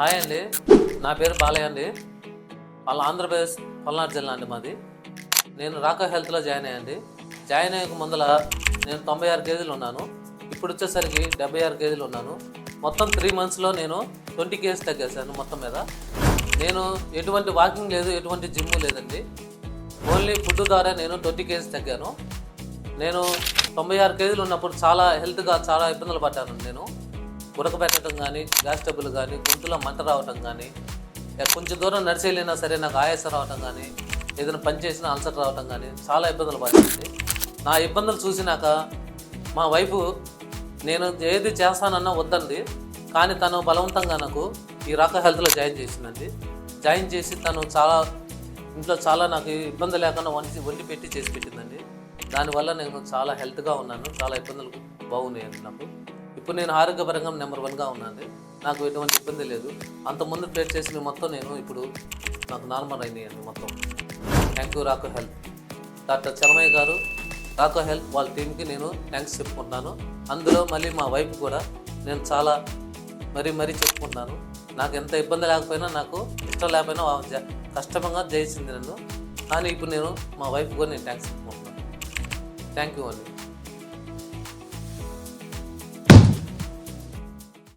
Hi అండి. నా పేరు బాలయ్య అండి. వాళ్ళ ఆంధ్రప్రదేశ్ పల్నాడు జిల్లా అండి మాది. నేను రాకా హెల్త్లో జాయిన్ అయ్యండి జాయిన్ అయ్యక ముందల నేను తొంభై ఆరు కేజీలు ఉన్నాను. ఇప్పుడు వచ్చేసరికి డెబ్బై ఆరు కేజీలు ఉన్నాను. మొత్తం త్రీ మంత్స్లో నేను ట్వంటీ కేజీస్ తగ్గేశాను మొత్తం మీద. నేను ఎటువంటి వాకింగ్ లేదు ఎటువంటి జిమ్ లేదండి. ఓన్లీ ఫుడ్ ద్వారా నేను ట్వంటీ కేజీస్ తగ్గాను. నేను తొంభై ఆరు కేజీలు ఉన్నప్పుడు చాలా హెల్త్గా చాలా ఇబ్బందులు పడ్డాను నేను. ఉడకబెట్టడం కానీ గ్యాస్ డబ్బులు కానీ గొంతులో మంట రావటం కానీ కొంచెం దూరం నడిచేయలేనా సరే నాకు ఆయాసం రావటం కానీ ఏదైనా పని చేసినా అల్సర్ రావటం కానీ చాలా ఇబ్బందులు పడింది నా ఇబ్బందులు చూసినాక మా వైపు నేను ఏది చేస్తానన్నా వద్దండి కానీ తను బలవంతంగా నాకు ఈ రాక హెల్త్లో జాయిన్ చేసిందండి. జాయిన్ చేసి తను చాలా ఇంట్లో చాలా నాకు ఇబ్బంది లేకుండా వండి వండి పెట్టి చేసి పెట్టిందండి. దానివల్ల నేను చాలా హెల్త్గా ఉన్నాను. చాలా ఇబ్బందులు బాగున్నాయండి నాకు. ఇప్పుడు నేను ఆరోగ్యపరంగా నెంబర్ వన్గా ఉన్నాను నాకు ఎటువంటి ఇబ్బంది లేదు. అంతకుముందు ఫేస్ చేసిన మొత్తం నేను ఇప్పుడు నాకు నార్మల్ అయినాయండి మొత్తం. Thank you Rako health. Doctor Chalamayya గారు రాకో హెల్త్ వాళ్ళ టీంకి నేను థ్యాంక్స్ చెప్పుకుంటున్నాను. అందులో మళ్ళీ మా వైఫ్ కూడా నేను చాలా మరీ మరీ చెప్పుకుంటున్నాను. నాకు ఎంత ఇబ్బంది లేకపోయినా నాకు ఇష్టం లేకపోయినా కష్టంగా జయించింది నన్ను. కానీ ఇప్పుడు నేను మా వైఫ్ కూడా నేను థ్యాంక్స్ చెప్పుకుంటున్నాను. థ్యాంక్ యూ అండి.